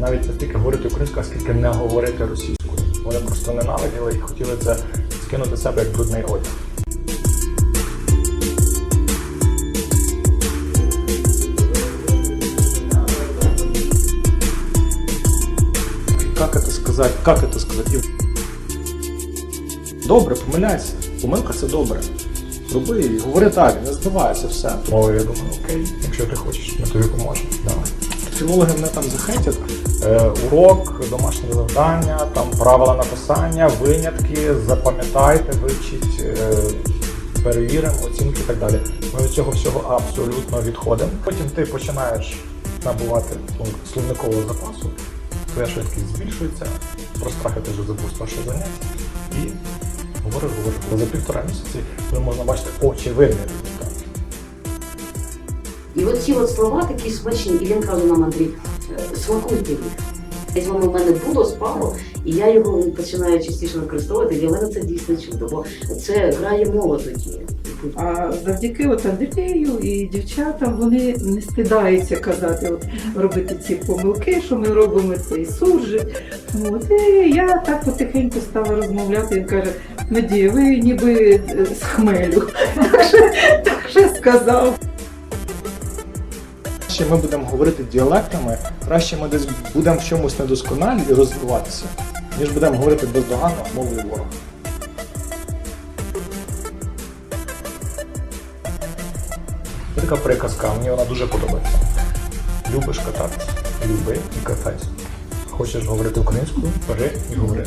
навіть не стільки говорити українською, а скільки не говорити російською. Вони просто ненавиділи і хотіли це скинути з себе як брудний одяг. Как это сказати? Как это сказати? Добре, помиляйся. Помилка це добре. Роби говори так, не здавайся все. Тому я думаю, окей, якщо ти хочеш, ми тобі поможемо. Давай. Філологи мене там захейтять. Е, урок, домашнє завдання, там правила написання, винятки, запам'ятайте, вивчіть, е, перевіримо, оцінки і так далі. Ми від цього всього абсолютно відходимо. Потім ти починаєш набувати словникового запасу, твоя швидкість збільшується, про страхи ти вже забув першого заняття. І говориш, говориш. За півтора місяці можна бачити очевидний результат. І от ці от слова такі смачні, і він каже нам, Андрій, «Е, смакуйте їх. Десь воно в мене було, спало, і я його починаю частіше використовувати. Для мене це дійсно чудо, бо це грає мова тоді. А завдяки от Андрію і дівчатам вони не стидаються казати, от робити ці помилки, що ми робимо цей суржик. От, і я так потихеньку стала розмовляти. Він каже, Надія, ви ніби з хмелю. Так що сказав. Краще ми будемо говорити діалектами, краще ми десь будемо в чомусь недосконалі і розвиватися, ніж будемо говорити бездоганно мовою ворога. Це така приказка, мені вона дуже подобається. Любиш кататися, люби і катайся. Хочеш говорити українською, бери і говори.